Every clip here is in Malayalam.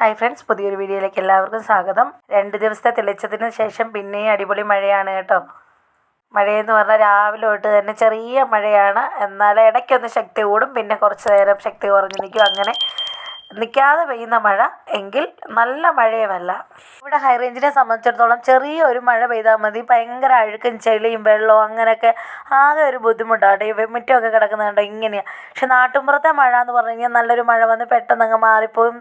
ഹായ് ഫ്രണ്ട്സ് പുതിയൊരു വീഡിയോയിലേക്ക് എല്ലാവർക്കും സ്വാഗതം. രണ്ട് ദിവസത്തെ തെളിച്ചതിന് ശേഷം പിന്നെയും അടിപൊളി മഴയാണ് കേട്ടോ. മഴയെന്ന് പറഞ്ഞാൽ രാവിലെ തൊട്ട് തന്നെ ചെറിയ മഴയാണ്. എന്നാൽ ഇടയ്ക്കൊന്ന് ശക്തി കൂടും പിന്നെ കുറച്ച് നേരം ശക്തി കുറഞ്ഞു നിൽക്കും. അങ്ങനെ നിൽക്കാതെ പെയ്യുന്ന മഴ എങ്കിൽ നല്ല മഴയുമല്ല. ഇവിടെ ഹൈ റേഞ്ചിനെ സംബന്ധിച്ചിടത്തോളം ചെറിയ ഒരു മഴ പെയ്താൽ മതി. ഭയങ്കര അഴുക്കും ചെളിയും വെള്ളവും അങ്ങനെയൊക്കെ ആകെ ഒരു ബുദ്ധിമുട്ടാണ് ഈ മുറ്റമൊക്കെ കിടക്കുന്നുണ്ട് ഇങ്ങനെയാണ് പക്ഷെ നാട്ടുമ്പുറത്തെ മഴ എന്ന് പറഞ്ഞു കഴിഞ്ഞാൽ നല്ലൊരു മഴ വന്ന് പെട്ടെന്ന് അങ്ങ് മാറിപ്പോവും.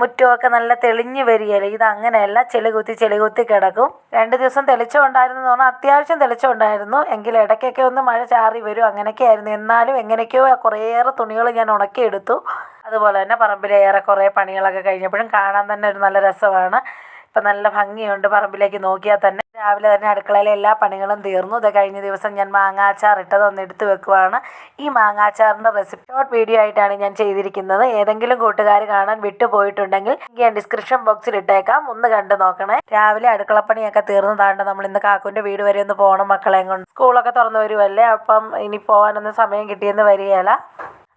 മുറ്റമൊക്കെ നല്ല തെളിഞ്ഞ് വരികയല്ലേ. ഇത് അങ്ങനെയല്ല. ചെളി കുത്തി ചെളി കുത്തി കിടക്കും. രണ്ട് ദിവസം തെളിച്ചമുണ്ടായിരുന്നു എന്ന് പറഞ്ഞാൽ അത്യാവശ്യം തെളിച്ചമുണ്ടായിരുന്നു. എങ്കിൽ ഇടയ്ക്കൊക്കെ ഒന്ന് മഴ ചാറി വരും. അങ്ങനെയൊക്കെ ആയിരുന്നു എന്നാലും എങ്ങനെയൊക്കെയോ കുറേയേറെ തുണികൾ ഞാൻ ഉണക്കിയെടുത്തു. അതുപോലെ തന്നെ പറമ്പിലെ ഏറെക്കുറെ പണികളൊക്കെ കഴിഞ്ഞപ്പോഴും കാണാൻ തന്നെ ഒരു നല്ല രസമാണ്. ഇപ്പം നല്ല ഭംഗിയുണ്ട് പറമ്പിലേക്ക് നോക്കിയാൽ തന്നെ. രാവിലെ തന്നെ അടുക്കളയിലെ എല്ലാ പണികളും തീർന്നു. ഇത് കഴിഞ്ഞ ദിവസം ഞാൻ മാങ്ങാച്ചാർ ഇട്ടത് ഒന്ന് എടുത്തു വെക്കുവാണ്. ഈ മാങ്ങാച്ചാറിന്റെ റെസിപ്പി ഷോർട്ട് വീഡിയോ ആയിട്ടാണ് ഞാൻ ചെയ്തിരിക്കുന്നത്. ഏതെങ്കിലും കൂട്ടുകാർ കാണാൻ വിട്ടുപോയിട്ടുണ്ടെങ്കിൽ ഞാൻ ഡിസ്ക്രിപ്ഷൻ ബോക്സിൽ ഇട്ടേക്കാം. ഒന്ന് കണ്ടു നോക്കണേ. രാവിലെ അടുക്കളപ്പണിയൊക്കെ തീർന്നതാണ്ട് നമ്മൾ ഇന്ന് കാക്കുന്റെ വീട് വരെ ഒന്ന് പോകണം മക്കളെയും കൊണ്ട്. സ്കൂളൊക്കെ തുറന്നു വരുമല്ലേ അപ്പം ഇനി പോകാനൊന്നും സമയം കിട്ടിയെന്ന് വരികയില്ല.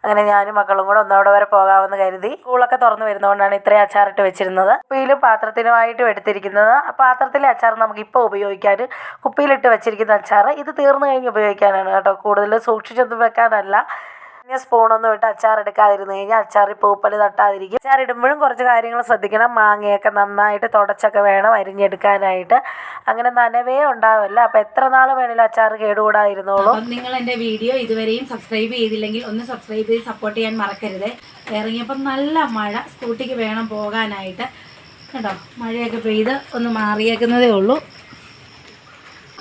അങ്ങനെ ഞാനും മക്കളും കൂടെ ഒന്നവിടെ വരെ പോകാമെന്ന് കരുതി സ്കൂളൊക്കെ തുറന്നു വരുന്നതുകൊണ്ടാണ് ഇത്രയും അച്ചാറിട്ട് വെച്ചിരുന്നത്. കുപ്പിയിലും പാത്രത്തിനുമായിട്ടും എടുത്തിരിക്കുന്നത്. പാത്രത്തിലെ അച്ചാർ നമുക്ക് ഇപ്പോൾ ഉപയോഗിക്കാൻ കുപ്പിയിലിട്ട് വെച്ചിരിക്കുന്ന അച്ചാർ ഇത് തീർന്നു കഴിഞ്ഞ് ഉപയോഗിക്കാനാണ് കേട്ടോ. കൂടുതൽ സൂക്ഷിച്ചൊന്നും വെക്കാനല്ല. സ്പൂണൊന്നും ഇട്ട് അച്ചാർ എടുക്കാതിരുന്നു കഴിഞ്ഞാൽ അച്ചാറിൽ പൂപ്പൽ തട്ടാതിരിക്കും. അച്ചാർ ഇടുമ്പോഴും കുറച്ച് കാര്യങ്ങൾ ശ്രദ്ധിക്കണം. മാങ്ങയൊക്കെ നന്നായിട്ട് തുടച്ചൊക്കെ വേണം അരിഞ്ഞെടുക്കാനായിട്ട്. അങ്ങനെ നനവേ ഉണ്ടാവില്ല. അപ്പം എത്ര നാൾ വേണേലും അച്ചാർ കേടുകൂടാതിരുന്നോളൂ. നിങ്ങൾ എന്റെ വീഡിയോ ഇതുവരെയും സബ്സ്ക്രൈബ് ചെയ്തില്ലെങ്കിൽ ഒന്ന് സബ്സ്ക്രൈബ് ചെയ്ത് സപ്പോർട്ട് ചെയ്യാൻ മറക്കരുത്. ഇറങ്ങിയപ്പം നല്ല മഴ സ്കൂട്ടിക്ക് വേണം പോകാനായിട്ട്. കേട്ടോ മഴയൊക്കെ പെയ്ത് ഒന്ന് മാറിയേക്കുന്നതേ ഉള്ളൂ.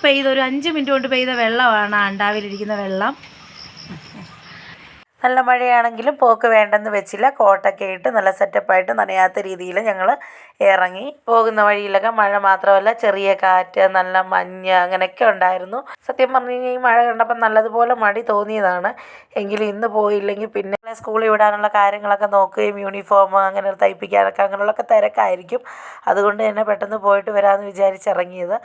പെയ്ത ഒരു അഞ്ച് മിനിറ്റ് കൊണ്ട് പെയ്ത വെള്ളമാണ് അണ്ടാവിലിരിക്കുന്ന വെള്ളം. നല്ല മഴയാണെങ്കിലും പോക്ക് വേണ്ടെന്ന് വെച്ചില്ല. കോട്ടൊക്കെ ഇട്ട് നല്ല സെറ്റപ്പായിട്ട് നനയാത്ത രീതിയിൽ ഞങ്ങൾ ഇറങ്ങി. പോകുന്ന വഴിയിലൊക്കെ മഴ മാത്രമല്ല ചെറിയ കാറ്റ് നല്ല മഞ്ഞ് അങ്ങനെയൊക്കെ ഉണ്ടായിരുന്നു. സത്യം പറഞ്ഞു കഴിഞ്ഞാൽ ഈ മഴ കണ്ടപ്പോൾ നല്ലതുപോലെ മടി തോന്നിയതാണ്. എങ്കിലും ഇന്ന് പോയില്ലെങ്കിൽ പിന്നെ സ്കൂളിൽ വിടാനുള്ള കാര്യങ്ങളൊക്കെ നോക്കുകയും യൂണിഫോം അങ്ങനെ തയ്പ്പിക്കാനൊക്കെ അങ്ങനെയുള്ളൊക്കെ തിരക്കായിരിക്കും. അതുകൊണ്ട് തന്നെ പെട്ടെന്ന് പോയിട്ട് വരാമെന്ന് വിചാരിച്ചിറങ്ങിയത്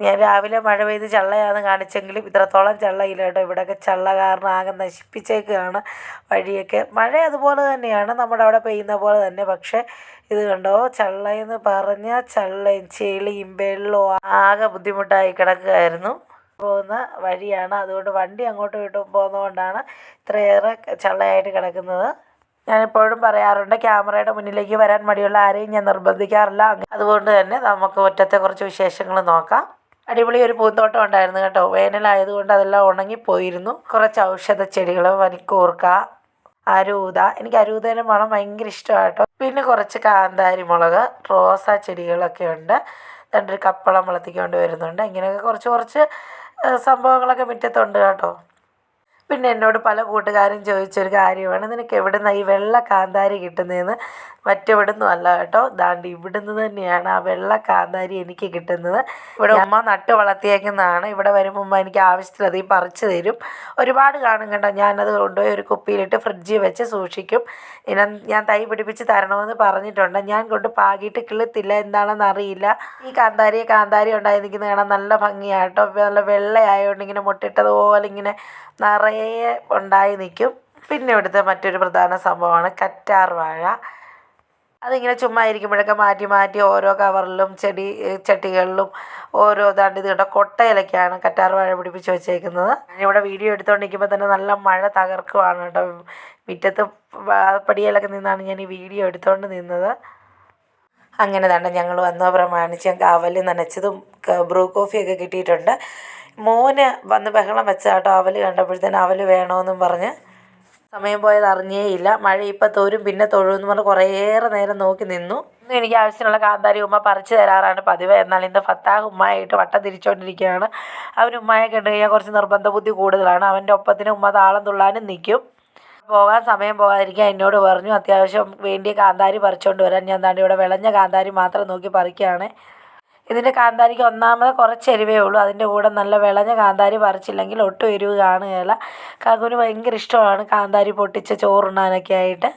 ഞാൻ രാവിലെ മഴ പെയ്ത് ചള്ളയാണെന്ന് കാണിച്ചെങ്കിലും ഇത്രത്തോളം ചള്ളയില്ല കേട്ടോ. ഇവിടെയൊക്കെ ചള്ള കാരണം ആകെ നശിപ്പിച്ചേക്കുകയാണ് വഴിയൊക്കെ. മഴ അതുപോലെ തന്നെയാണ് നമ്മുടെ അവിടെ പെയ്യുന്ന പോലെ തന്നെ. പക്ഷേ ഇത് കണ്ടോ? ചള്ളയെന്ന് പറഞ്ഞാൽ ചള്ളയും ചെളിയും വെള്ളവും ആകെ ബുദ്ധിമുട്ടായി കിടക്കുകയായിരുന്നു. പോകുന്ന വഴിയാണ്. അതുകൊണ്ട് വണ്ടി അങ്ങോട്ടും ഇങ്ങോട്ടും പോകുന്നതുകൊണ്ടാണ് ഇത്രയേറെ ചള്ളയായിട്ട് കിടക്കുന്നത്. ഞാനെപ്പോഴും പറയാറുണ്ട് ക്യാമറയുടെ മുന്നിലേക്ക് വരാൻ മടിയുള്ള ആരെയും ഞാൻ നിർബന്ധിക്കാറില്ല. അതുകൊണ്ട് തന്നെ നമുക്ക് ഒറ്റത്തെ കുറച്ച് വിശേഷങ്ങൾ നോക്കാം. അടിപൊളി ഒരു പൂന്തോട്ടം ഉണ്ടായിരുന്നു കേട്ടോ. വേനലായതുകൊണ്ട് അതെല്ലാം ഉണങ്ങിപ്പോയിരുന്നു. കുറച്ച് ഔഷധ ചെടികൾ വനിക്കൂർക്ക അരൂത. എനിക്ക് അരൂതേന്റെ മണം ഭയങ്കര ഇഷ്ടമാണ് പിന്നെ കുറച്ച് കാന്താരി മുളക് റോസാ ചെടികളൊക്കെ ഉണ്ട്. രണ്ടൊരു കപ്പളം വളർത്തിക്കൊണ്ട് വരുന്നുണ്ട്. ഇങ്ങനെയൊക്കെ കുറച്ച് കുറച്ച് സംഭവങ്ങളൊക്കെ മുറ്റത്തുണ്ട് കേട്ടോ. പിന്നെ എന്നോട് പല കൂട്ടുകാരും ചോദിച്ചൊരു കാര്യമാണ് നിനക്ക് എവിടെ നിന്നാണ് ഈ വെള്ള കാന്താരി കിട്ടുന്നതെന്ന് മറ്റെവിടുന്നും അല്ല കേട്ടോ. ദാണ്ട് ഇവിടുന്ന് തന്നെയാണ് ആ വെള്ള കാന്താരി എനിക്ക് കിട്ടുന്നത്. ഇവിടെ ഉമ്മ നട്ട് വളർത്തിയേക്കുന്നതാണ്. ഇവിടെ വരുമ്പോൾ ഉമ്മ എനിക്ക് ആവശ്യത്തിലധികം പറിച്ചു തരും. ഒരുപാട് കാണും കേട്ടോ ഞാനത് കൊണ്ടുപോയി ഒരു കുപ്പിയിലിട്ട് ഫ്രിഡ്ജിൽ വെച്ച് സൂക്ഷിക്കും. ഇനി ഞാൻ തൈ പിടിപ്പിച്ച് തരണമെന്ന് പറഞ്ഞിട്ടുണ്ട്. ഞാൻ കൊണ്ട് പാകിയിട്ട് കിളുത്തില്ല. എന്താണെന്ന് അറിയില്ല. ഈ കാന്താരിയെ കാന്താരി ഉണ്ടായി നിൽക്കുന്നത് കാണാൻ നല്ല ഭംഗിയാട്ടോ നല്ല വെള്ളയായതുകൊണ്ട് ഇങ്ങനെ മുട്ടിട്ടതുപോലെ ഇങ്ങനെ നിറയെ ഉണ്ടായി നിൽക്കും. പിന്നെ ഇവിടുത്തെ മറ്റൊരു പ്രധാന സംഭവമാണ് കറ്റാർ വാഴ. അതിങ്ങനെ ചുമ്മാ ഇരിക്കുമ്പോഴൊക്കെ മാറ്റി മാറ്റി ഓരോ കവറിലും ചെടി ചട്ടികളിലും ഓരോ ഇതാണ്ട് ഇത് കേട്ടോ കൊട്ടയിലൊക്കെയാണ് കറ്റാർ വാഴ പിടിപ്പിച്ച് വെച്ചേക്കുന്നത്. ഇവിടെ വീഡിയോ എടുത്തുകൊണ്ടിരിക്കുമ്പോൾ തന്നെ നല്ല മഴ തകർക്കുവാണ് കേട്ടോ. മുറ്റത്ത് പടിയിലൊക്കെ നിന്നാണ് ഞാൻ ഈ വീഡിയോ എടുത്തുകൊണ്ട് നിന്നത്. അങ്ങനെ തന്നെ ഞങ്ങൾ വന്ന പ്രമാണിച്ച് അവൽ നനച്ചതും ബ്രൂ കോഫിയൊക്കെ കിട്ടിയിട്ടുണ്ട്. മോന് വന്ന് ബഹളം വെച്ച കേട്ടോ അവൽ കണ്ടപ്പോഴത്തേന് അവൽ വേണമെന്നും പറഞ്ഞ് സമയം പോയത് അറിഞ്ഞേയില്ല. മഴ ഇപ്പം തോരും പിന്നെ തൊഴുമെന്ന് പറഞ്ഞ് കുറേയേറെ നേരം നോക്കി നിന്നു. ഇന്ന് എനിക്ക് ആവശ്യത്തിനുള്ള കാന്താരി ഉമ്മ പറിച്ചു തരാറാണ് പതിവ്. എന്നാൽ ഇന്ന് ഫത്താഹ് ഉമ്മയായിട്ട് വട്ടം തിരിച്ചുകൊണ്ടിരിക്കുകയാണ് അവൻ ഉമ്മയെ കണ്ടു കഴിഞ്ഞാൽ കുറച്ച് നിർബന്ധ ബുദ്ധി കൂടുതലാണ്. അവന്റെ ഒപ്പത്തിന് ഉമ്മ താളം തുള്ളാനും നിൽക്കും. പോകാൻ സമയം പോകാതിരിക്കാൻ എന്നോട് പറഞ്ഞു. അത്യാവശ്യം വേണ്ടിയ കാന്താരി പറിച്ചുകൊണ്ട് വരാൻ ഞാൻ താണ്ടി ഇവിടെ വിളഞ്ഞ കാന്താരി മാത്രം നോക്കി പറിക്കുകയാണ്. ഇതിന്റെ കാന്താരിക്ക് ഒന്നാമത് കുറച്ച് എരിവേ ഉള്ളൂ. അതിന്റെ കൂടെ നല്ല വിളഞ്ഞ കാന്താരി പറിച്ചില്ലെങ്കിൽ ഒട്ടും എരിവ് കാണുകയില്ല. കാക്കുവിന് ഭയങ്കര ഇഷ്ടമാണ് കാന്താരി പൊട്ടിച്ച ചോറുണ്ണാനൊക്കെ ആയിട്ട്.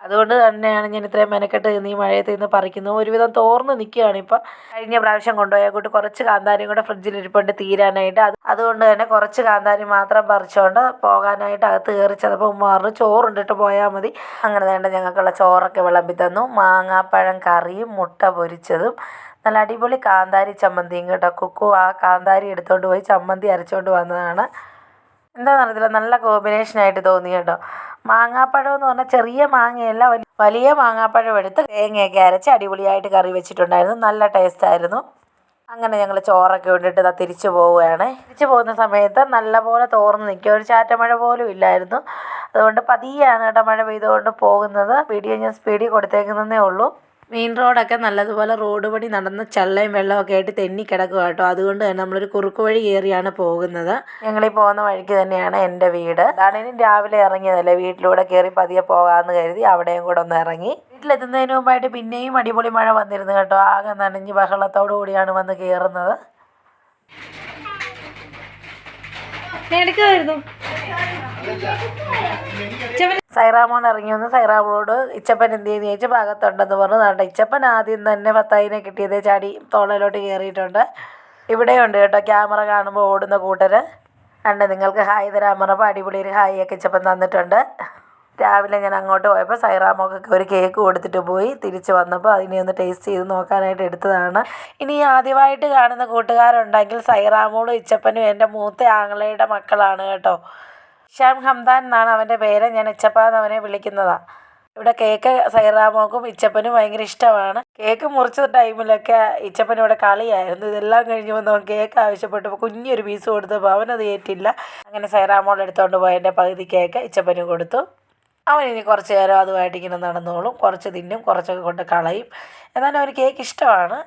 അതുകൊണ്ട് തന്നെയാണ് ഞാൻ ഇത്രയും മെനക്കെട്ട് നിന്ന് ഈ മഴയത്ത് നിന്ന് പറിക്കുന്നത്. ഒരുവിധം തോർന്ന് നിൽക്കുകയാണ് ഇപ്പം. കഴിഞ്ഞ പ്രാവശ്യം കൊണ്ടുപോയ കൂട്ട് കുറച്ച് കാന്താരിയും കൂടെ ഫ്രിഡ്ജിൽ ഇരിപ്പുണ്ട് തീരാനായിട്ട്. അത് അതുകൊണ്ട് തന്നെ കുറച്ച് കാന്താരി മാത്രം പറിച്ചുകൊണ്ട് പോകാനായിട്ട് അകത്ത് കയറി ചിലപ്പോൾ ഉമ്മ പറഞ്ഞു ചോറുണ്ടിട്ട് പോയാൽ മതി. അങ്ങനെ വേണ്ട ഞങ്ങൾക്കുള്ള ചോറൊക്കെ വിളമ്പി തന്നു. മാങ്ങാപ്പഴം കറിയും മുട്ട പൊരിച്ചതും നല്ല അടിപൊളി കാന്താരി ചമ്മന്തിയും കേട്ടോ. കുക്കു ആ കാന്താരി എടുത്തുകൊണ്ട് പോയി ചമ്മന്തി അരച്ചുകൊണ്ട് വന്നതാണ്. എന്താ അറിയത്തില്ല നല്ല കോമ്പിനേഷനായിട്ട് തോന്നി കേട്ടോ. മാങ്ങാപ്പഴം എന്ന് പറഞ്ഞാൽ ചെറിയ മാങ്ങയല്ല വലിയ വലിയ മാങ്ങാപ്പഴം എടുത്ത് തേങ്ങയൊക്കെ അരച്ച് അടിപൊളിയായിട്ട് കറി വെച്ചിട്ടുണ്ടായിരുന്നു. നല്ല ടേസ്റ്റ് ആയിരുന്നു. അങ്ങനെ ഞങ്ങൾ ചോറൊക്കെ ഇട്ടിട്ട് ദാ തിരിച്ചു പോവുകയാണ്. തിരിച്ചു പോകുന്ന സമയത്ത് നല്ലപോലെ തോർന്ന് നിൽക്കുക. ഒരു ചാറ്റമഴ പോലും ഇല്ലായിരുന്നു. അതുകൊണ്ട് പതിയാണ് കേട്ടോ മഴ പെയ്തുകൊണ്ട് പോകുന്നത്. വീഡിയോ ഞാൻ സ്പീഡിൽ കൊടുത്തേക്കുന്നതേ ഉള്ളൂ. മെയിൻ റോഡൊക്കെ നല്ലതുപോലെ റോഡ് പണി നടന്ന് ചള്ളയും വെള്ളമൊക്കെ ആയിട്ട് തെന്നി കിടക്കുക കേട്ടോ. അതുകൊണ്ട് തന്നെ നമ്മളൊരു കുറുക്ക് വഴി കയറിയാണ് പോകുന്നത്. ഞങ്ങൾ ഈ പോകുന്ന വഴിക്ക് തന്നെയാണ് എന്റെ വീട്. അതാണ് ഇനി രാവിലെ ഇറങ്ങിയതല്ലേ? വീട്ടിലൂടെ കയറി പതിയെ പോകാമെന്ന് കരുതി അവിടെയും കൂടെ ഒന്ന് ഇറങ്ങി. വീട്ടിലെത്തുന്നതിന് മുമ്പായിട്ട് പിന്നെയും അടിപൊളി മഴ വന്നിരുന്നു കേട്ടോ. ആകെ നനഞ്ഞ് ബഹളത്തോടു കൂടിയാണ് വന്ന് കയറുന്നത്. എടുക്കുമായിരുന്നു സൈറാമോൻ ഇറങ്ങി വന്ന് സൈറാമോട് ഇച്ചപ്പൻ എന്ത് ചെയ്യുന്നു ചോദിച്ചു ഭാഗത്തുണ്ടെന്ന് പറഞ്ഞു. നാട്ടെ ഇച്ചപ്പൻ ആദ്യം തന്നെ പത്തായിനെ കിട്ടിയതേ ചാടി തോളയിലോട്ട് കയറിയിട്ടുണ്ട്. ഇവിടെയുണ്ട് കേട്ടോ ക്യാമറ കാണുമ്പോൾ ഓടുന്ന കൂട്ടർ കണ്ട് നിങ്ങൾക്ക് ഹായ് തരാൻ പറഞ്ഞപ്പോൾ അടിപൊളി ഒരു ഹായ് ഒക്കെ ഇച്ചപ്പൻ തന്നിട്ടുണ്ട്. രാവിലെ ഞാൻ അങ്ങോട്ട് പോയപ്പോൾ സൈറാമോക്കൊക്കെ ഒരു കേക്ക് കൊടുത്തിട്ട് പോയി. തിരിച്ച് വന്നപ്പോൾ അതിനെ ഒന്ന് ടേസ്റ്റ് ചെയ്ത് നോക്കാനായിട്ട് എടുത്തതാണ്. ഇനി ആദ്യമായിട്ട് കാണുന്ന കൂട്ടുകാരുണ്ടെങ്കിൽ സൈറാമോളും ഇച്ചപ്പനും എന്റെ മൂത്ത ആങ്ങളയുടെ മക്കളാണ് കേട്ടോ. ഷ്യാം ഹംദാൻ എന്നാണ് അവന്റെ പേര്. ഞാൻ ഇച്ചപ്പ എന്ന് അവനെ വിളിക്കുന്നതാണ് ഇവിടെ കേക്ക് സൈറാമോക്കും ഇച്ചപ്പനും ഭയങ്കര ഇഷ്ടമാണ്. കേക്ക് മുറിച്ച ടൈമിലൊക്കെ ഇച്ചപ്പൻ ഇവിടെ കളിയായിരുന്നു. ഇതെല്ലാം കഴിഞ്ഞ് വന്നു അവൻ കേക്ക് ആവശ്യപ്പെട്ടപ്പോൾ കുഞ്ഞൊരു പീസ് കൊടുത്തപ്പോൾ അവനത് ഏറ്റില്ല. അങ്ങനെ സൈറാമോൾ എടുത്തുകൊണ്ട് പോയി എന്റെ പകുതി കേക്ക് ഇച്ചപ്പന് കൊടുത്തു. അവൻ ഇനി കുറച്ച് നേരം അതുമായിട്ട് ഇങ്ങനെ നടന്നോളും. കുറച്ച് തിന്നും കുറച്ചൊക്കെ കൊണ്ട് കളയും. എന്നാലും അവന് കേക്ക് ഇഷ്ടമാണ്.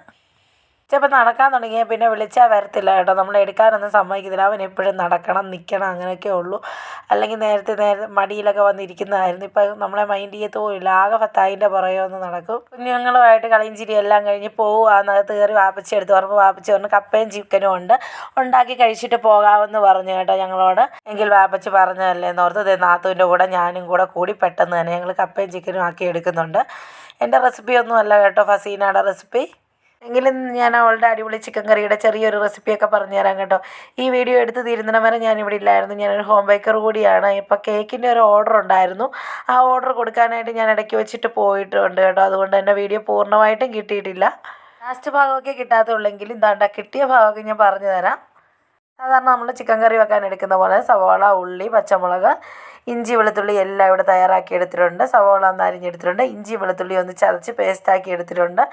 ചിലപ്പോൾ നടക്കാൻ തുടങ്ങിയാൽ പിന്നെ വിളിച്ചാൽ വരത്തില്ല കേട്ടോ. നമ്മൾ എടുക്കാനൊന്നും സമ്മതിക്കത്തില്ല. അവൻ എപ്പോഴും നടക്കണം നിൽക്കണം അങ്ങനെയൊക്കെ ഉള്ളൂ. അല്ലെങ്കിൽ നേരത്തെ നേരത്തെ മടിയിലൊക്കെ വന്നിരിക്കുന്നതായിരുന്നു. ഇപ്പം നമ്മളെ മൈൻഡ് ചെയ്യത്തോയില്ല ആകെ ഫത്തായിന്റെ പുറകെ ഒന്ന് നടക്കും. കുഞ്ഞുങ്ങളുമായിട്ട് കളിയും ചിരി എല്ലാം കഴിഞ്ഞ് പോവുകയെന്നകത്ത് കയറി വാപ്പച്ചി എടുത്ത് പറഞ്ഞപ്പോൾ വാപ്പച്ചി പറഞ്ഞു കപ്പയും ചിക്കനും ഉണ്ട്. ഉണ്ടാക്കി കഴിച്ചിട്ട് പോകാമെന്ന് പറഞ്ഞു കേട്ടോ ഞങ്ങളോട്. എങ്കിൽ വാപ്പച്ചി പറഞ്ഞതല്ലേ എന്നോർത്ത് നാത്തുവിന്റെ കൂടെ ഞാനും കൂടെ കൂടി പെട്ടെന്ന് തന്നെ ഞങ്ങൾ കപ്പയും ചിക്കനും ആക്കി എടുക്കുന്നുണ്ട്. എന്റെ റെസിപ്പി ഒന്നും അല്ല കേട്ടോ ഫസീനയുടെ റെസിപ്പി എങ്കിലും ഞാൻ അവളുടെ അടിപൊളി ചിക്കൻ കറിയുടെ ചെറിയൊരു റെസിപ്പിയൊക്കെ പറഞ്ഞു തരാം കേട്ടോ. ഈ വീഡിയോ എടുത്ത് തീരുന്നിടം വരെ ഞാനിവിടെ ഇല്ലായിരുന്നു. ഞാനൊരു ഹോം ബേക്കർ കൂടിയാണ്. ഇപ്പോൾ കേക്കിന്റെ ഒരു ഓർഡർ ഉണ്ടായിരുന്നു. ആ ഓർഡർ കൊടുക്കാനായിട്ട് ഞാൻ ഇടയ്ക്ക് വെച്ചിട്ട് പോയിട്ടുണ്ട് കേട്ടോ. അതുകൊണ്ട് തന്നെ വീഡിയോ പൂർണമായിട്ടും കിട്ടിയിട്ടില്ല. ലാസ്റ്റ് ഭാഗമൊക്കെ കിട്ടാത്തുള്ളെങ്കിൽ ഇതാണ്ട കിട്ടിയ ഭാഗമൊക്കെ ഞാൻ പറഞ്ഞു തരാം സാധാരണ നമ്മൾ ചിക്കൻ കറി വെക്കാൻ എടുക്കുന്ന പോലെ സവാള ഉള്ളി പച്ചമുളക് ഇഞ്ചി വെളുത്തുള്ളി എല്ലാം ഇവിടെ തയ്യാറാക്കി എടുത്തിട്ടുണ്ട്. സവാള ഒന്ന് അരിഞ്ഞെടുത്തിട്ടുണ്ട്. ഇഞ്ചി വെളുത്തുള്ളി ഒന്ന് ചതച്ച് പേസ്റ്റാക്കി എടുത്തിട്ടുണ്ട്.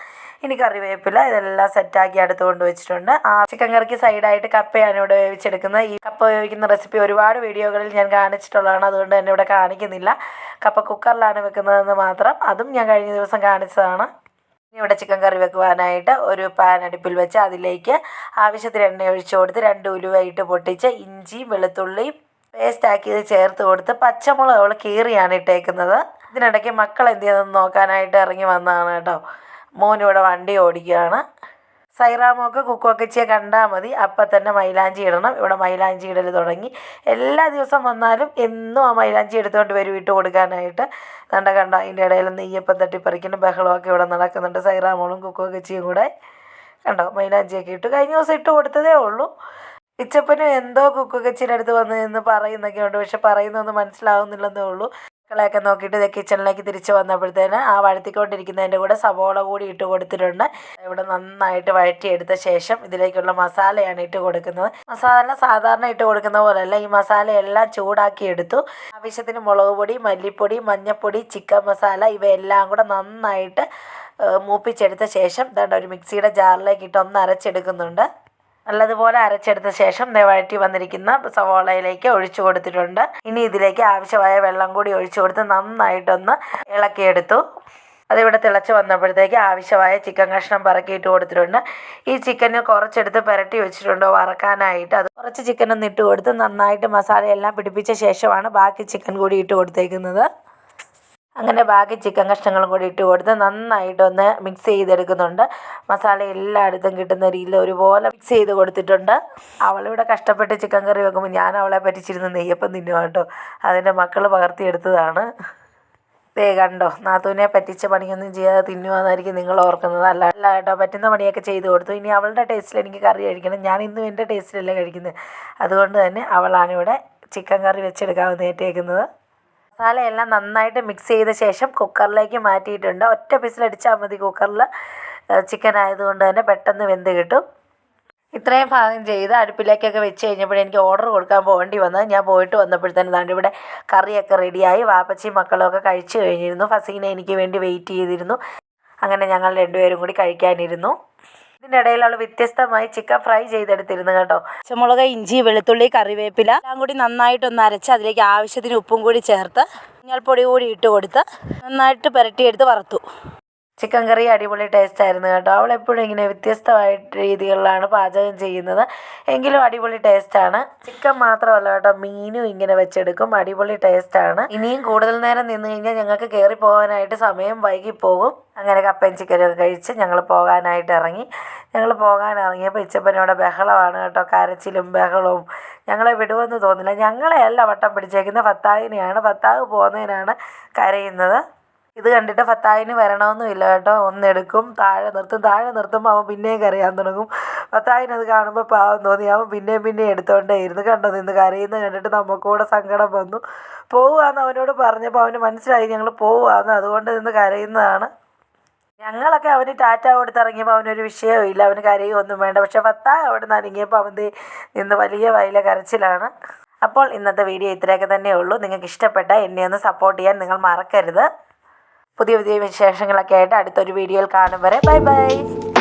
ഇനി കറിവേപ്പില ഇതെല്ലാം സെറ്റാക്കി അടുത്ത് കൊണ്ട് വെച്ചിട്ടുണ്ട്. ആ ചിക്കൻ കറിക്ക് സൈഡായിട്ട് കപ്പയാണ് ഇവിടെ വേവിച്ചെടുക്കുന്നത്. ഈ കപ്പ വേവിക്കുന്ന റെസിപ്പി ഒരുപാട് വീഡിയോകളിൽ ഞാൻ കാണിച്ചിട്ടുള്ളതാണ്. അതുകൊണ്ട് തന്നെ ഇവിടെ കാണിക്കുന്നില്ല. കപ്പ കുക്കറിലാണ് വെക്കുന്നതെന്ന് മാത്രം. അതും ഞാൻ കഴിഞ്ഞ ദിവസം കാണിച്ചതാണ്. ഇവിടെ ചിക്കൻ കറി വെക്കുവാനായിട്ട് ഒരു പാൻ അടുപ്പിൽ വെച്ച് അതിലേക്ക് ആവശ്യത്തിന് എണ്ണ ഒഴിച്ച് കൊടുത്ത് രണ്ട് ഉലുവയിട്ട് പൊട്ടിച്ച് ഇഞ്ചി വെളുത്തുള്ളി പേസ്റ്റ് ആക്കി ചേർത്ത് കൊടുത്ത് പച്ചമുളക് അവൾ കീറിയാണ് ഇട്ടേക്കുന്നത്. ഇതിനിടയ്ക്ക് മക്കൾ എന്ത് ചെയ്യുന്നതെന്ന് നോക്കാനായിട്ട് ഇറങ്ങി വന്നതാണ് കേട്ടോ. മോനിവിടെ വണ്ടി ഓടിക്കുകയാണ്. സൈറാമൊക്കെ കുക്കുവക്കച്ചിയെ കണ്ടാൽ മതി. അപ്പം തന്നെ മൈലാഞ്ചി ഇടണം. ഇവിടെ മൈലാഞ്ചി ഇടൽ തുടങ്ങി. എല്ലാ ദിവസം വന്നാലും എന്നും ആ മൈലാഞ്ചി എടുത്തുകൊണ്ട് വരും ഇട്ട് കൊടുക്കാനായിട്ട്. കണ്ട കണ്ട അതിന്റെ ഇടയിൽ നെയ്യപ്പം തട്ടിപ്പറിക്കണം ബഹളമൊക്കെ ഇവിടെ നടക്കുന്നുണ്ട്. സൈറാമോളും കുക്കുവക്കച്ചിയും കൂടെ. കണ്ടോ മൈലാഞ്ചിയൊക്കെ ഇട്ട് കഴിഞ്ഞ ദിവസം ഇട്ട് കൊടുത്തതേ ഉള്ളൂ. ഇച്ചപ്പനും എന്തോ കുക്കുവക്കച്ചിയുടെ അടുത്ത് വന്ന് നിന്ന് പറയുന്നൊക്കെ ഉണ്ട് പക്ഷെ പറയുന്നൊന്നും മനസ്സിലാവുന്നില്ലെന്നേ ഉള്ളൂ. മക്കളെയൊക്കെ നോക്കിയിട്ട് ഇത് കിച്ചണിലേക്ക് തിരിച്ച് വന്നപ്പോഴത്തേന് ആ വഴത്തിക്കൊണ്ടിരിക്കുന്നതിന്റെ കൂടെ സവോള കൂടി ഇട്ട് കൊടുത്തിട്ടുണ്ട്. ഇവിടെ നന്നായിട്ട് വഴറ്റിയെടുത്ത ശേഷം ഇതിലേക്കുള്ള മസാലയാണ് ഇട്ട് കൊടുക്കുന്നത്. മസാല സാധാരണ ഇട്ട് കൊടുക്കുന്ന പോലെയല്ല ഈ മസാലയെല്ലാം ചൂടാക്കി എടുത്തു. ആവശ്യത്തിന് മുളക് പൊടി മല്ലിപ്പൊടി മഞ്ഞൾപ്പൊടി ചിക്കൻ മസാല ഇവയെല്ലാം കൂടെ നന്നായിട്ട് മൂപ്പിച്ചെടുത്ത ശേഷം ഇതാണ്ട് ഒരു മിക്സിയുടെ ജാറിലേക്ക് ഇട്ട് ഒന്ന് അരച്ചെടുക്കുന്നുണ്ട്. നല്ലതുപോലെ അരച്ചെടുത്ത ശേഷം വഴറ്റി വന്നിരിക്കുന്ന സവോളയിലേക്ക് ഒഴിച്ചു കൊടുത്തിട്ടുണ്ട്. ഇനി ഇതിലേക്ക് ആവശ്യമായ വെള്ളം കൂടി ഒഴിച്ചു കൊടുത്ത് നന്നായിട്ടൊന്ന് ഇളക്കിയെടുത്തു. അതിവിടെ തിളച്ച് വന്നപ്പോഴത്തേക്ക് ആവശ്യമായ ചിക്കൻ കഷ്ണം പറക്കിയിട്ട് കൊടുത്തിട്ടുണ്ട്. ഈ ചിക്കന് കുറച്ചെടുത്ത് പുരട്ടി വെച്ചിട്ടുണ്ട് വറക്കാനായിട്ട്. അത് കുറച്ച് ചിക്കനൊന്ന് ഇട്ട് കൊടുത്ത് നന്നായിട്ട് മസാലയെല്ലാം പിടിപ്പിച്ച ശേഷമാണ് ബാക്കി ചിക്കൻ കൂടി ഇട്ട് കൊടുത്തേക്കുന്നത്. അങ്ങനെ ബാക്കി ചിക്കൻ കഷ്ണങ്ങളും കൂടി ഇട്ട് കൊടുത്ത് നന്നായിട്ടൊന്ന് മിക്സ് ചെയ്തെടുക്കുന്നുണ്ട്. മസാല എല്ലായിടത്തും കിട്ടുന്ന രീതിയിൽ ഒരുപോലെ മിക്സ് ചെയ്ത് കൊടുത്തിട്ടുണ്ട്. അവളിവിടെ കഷ്ടപ്പെട്ട് ചിക്കൻ കറി വെക്കുമ്പോൾ ഞാൻ അവളെ പറ്റിച്ചിരുന്ന് നെയ്യപ്പം തിന്നുക കേട്ടോ. അതിന്റെ മക്കൾ പകർത്തിയെടുത്തതാണ്. ദേ കണ്ടോ നാത്തൂനെ പറ്റിച്ച പണിയൊന്നും ചെയ്യാതെ തിന്നുവാന്നായിരിക്കും നിങ്ങൾ ഓർക്കുന്നത്. അല്ല അല്ല കേട്ടോ പറ്റുന്ന പണിയൊക്കെ ചെയ്ത് കൊടുത്തു. ഇനി അവളുടെ ടേസ്റ്റിൽ എനിക്ക് കറി കഴിക്കണം. ഞാൻ ഇന്നും എന്റെ ടേസ്റ്റിലല്ലേ കഴിക്കുന്നത് അതുകൊണ്ട് തന്നെ അവളാണ് ഇവിടെ ചിക്കൻ കറി വെച്ചെടുക്കാമെന്ന് ഏറ്റേക്കുന്നത്. മസാലയെല്ലാം നന്നായിട്ട് മിക്സ് ചെയ്ത ശേഷം കുക്കറിലേക്ക് മാറ്റിയിട്ടുണ്ട്. ഒറ്റ പിസിലടിച്ചാൽ മതി കുക്കറിൽ ചിക്കൻ ആയതുകൊണ്ട് തന്നെ പെട്ടെന്ന് വെന്ത് കിട്ടും. ഇത്രയും ഭാഗം ചെയ്ത് അടുപ്പിലേക്കൊക്കെ വെച്ച് കഴിഞ്ഞപ്പോൾ എനിക്ക് ഓർഡർ കൊടുക്കാൻ പോകേണ്ടി വന്നത്. ഞാൻ പോയിട്ട് വന്നപ്പോഴത്തേനും ദാണ്ട് ഇവിടെ കറിയൊക്കെ റെഡിയായി വാപ്പച്ചി മക്കളൊക്കെ കഴിച്ചു കഴിഞ്ഞിരുന്നു. ഫസീനെ എനിക്ക് വേണ്ടി വെയിറ്റ് ചെയ്തിരുന്നു. അങ്ങനെ ഞങ്ങൾ രണ്ടുപേരും കൂടി കഴിക്കാനിരുന്നു. ഇതിന്റെ ഇടയിൽ അവൾ വ്യത്യസ്തമായി ചിക്കൻ ഫ്രൈ ചെയ്തെടുത്തിരുന്നു കേട്ടോ. പച്ചമുളക് ഇഞ്ചി വെളുത്തുള്ളി കറിവേപ്പില എല്ലാം കൂടി നന്നായിട്ടൊന്ന് അരച്ച് അതിലേക്ക് ആവശ്യത്തിന് ഉപ്പും കൂടി ചേർത്ത് മഞ്ഞൾപ്പൊടി കൂടി ഇട്ട് കൊടുത്ത് നന്നായിട്ട് പുരട്ടിയെടുത്ത് വറുത്തു. ചിക്കൻ കറി അടിപൊളി ടേസ്റ്റ് ആയിരുന്നു കേട്ടോ. അവൾ എപ്പോഴും ഇങ്ങനെ വ്യത്യസ്തമായിട്ട് രീതികളിലാണ് പാചകം ചെയ്യുന്നത്. എങ്കിലും അടിപൊളി ആണ്. ചിക്കൻ മാത്രമല്ല കേട്ടോ മീനും ഇങ്ങനെ വെച്ചെടുക്കും. അടിപൊളി ആണ്. ഇനിയും കൂടുതൽ നേരം നിന്ന് കഴിഞ്ഞാൽ ഞങ്ങൾക്ക് കയറി പോകാനായിട്ട് സമയം വൈകി പോകും അങ്ങനെ കപ്പയും ചിക്കനും ഒക്കെ കഴിച്ച് ഞങ്ങൾ പോകാനായിട്ട് ഇറങ്ങി. ഞങ്ങൾ പോകാൻ ഇറങ്ങിയപ്പോൾ ഇച്ചപ്പനോടെ ബഹളമാണ് കേട്ടോ. കരച്ചിലും ബഹളവും. ഞങ്ങളെ വിടുമെന്ന് തോന്നില്ല ഞങ്ങളെ അല്ല വട്ടം പിടിച്ചേക്കുന്നത്. ഫത്താഹിനെയാണ് ഫത്താഹ് പോകുന്നതിനാണ് കരയുന്നത്. ഇത് കണ്ടിട്ട് ഫത്തായിന് വരണമെന്നുമില്ല കേട്ടോ. ഒന്നെടുക്കും താഴെ നിർത്തും. താഴെ നിർത്തുമ്പോൾ അവൻ പിന്നെയും കരയാൻ തുടങ്ങും. ഫത്തായിന് അത് കാണുമ്പോൾ പാവം തോന്നി. അവൻ പിന്നെയും പിന്നെയും എടുത്തോണ്ടേ ഇരുന്ന് കണ്ടോ നിന്ന് കരയുന്നത് കണ്ടിട്ട് നമുക്കൂടെ സങ്കടം വന്നു. പോവുകയെന്ന് അവനോട് പറഞ്ഞപ്പോൾ അവന് മനസ്സിലായി ഞങ്ങൾ പോവുകയെന്ന്. അതുകൊണ്ട് നിന്ന് കരയുന്നതാണ്. ഞങ്ങളൊക്കെ അവന് ടാറ്റ കൊടുത്തിറങ്ങിയപ്പോൾ അവനൊരു വിഷയവും ഇല്ല. അവന് കരയൊന്നും വേണ്ട. പക്ഷെ ഫത്താ അവിടെ നിന്ന് അനങ്ങിയപ്പോൾ അവൻ നിന്ന് വലിയ വയല കരച്ചിലാണ്. അപ്പോൾ ഇന്നത്തെ വീഡിയോ ഇത്രയൊക്കെ തന്നെ ഉള്ളൂ. നിങ്ങൾക്ക് ഇഷ്ടപ്പെട്ട എന്നെ ഒന്ന് സപ്പോർട്ട് ചെയ്യാൻ നിങ്ങൾ മറക്കരുത്. പുതിയ പുതിയ വിശേഷങ്ങളൊക്കെ ആയിട്ട് അടുത്തൊരു വീഡിയോയിൽ കാണും വരെ. Bye bye.